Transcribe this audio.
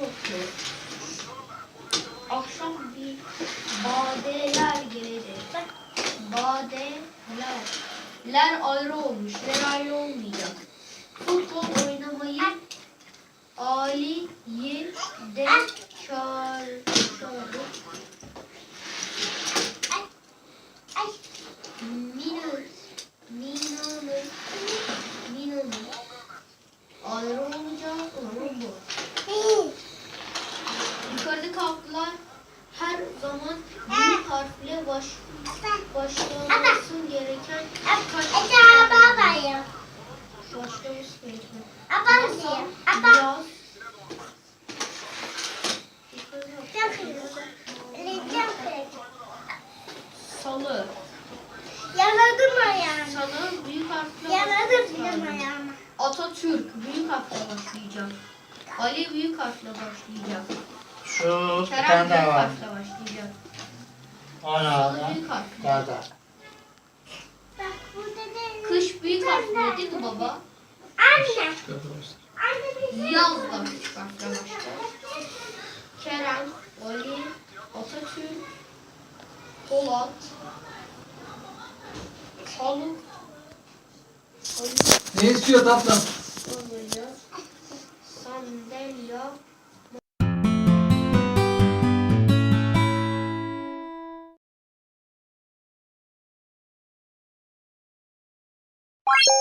yoktu. Akşam bir badeler gelecek. Badeler. Ler ayrı olmuş. Ler ayrı olmayacak. Futbol oynamayı Ali'yi de zaman büyük harfle baş, başlaması gereken başlaması gereken. Yaz. Salı. Yaladım ayağımı. Salı büyük harfle Yaladım benim başlayacak. ayağımı. Atatürk büyük harfle başlayacak. Ali büyük harfle başlayacak. Şu bir tane büyük daha var. başlayacak. Ana ana. büyük. Daha da. Bak burada da Kış büyük harfle değil mi baba? Anne. Anne bir şey Yaz da küçük harfle başlar. Kerem, Ali, Atatürk, Polat, Haluk, Ali, Ne istiyor tatlım? you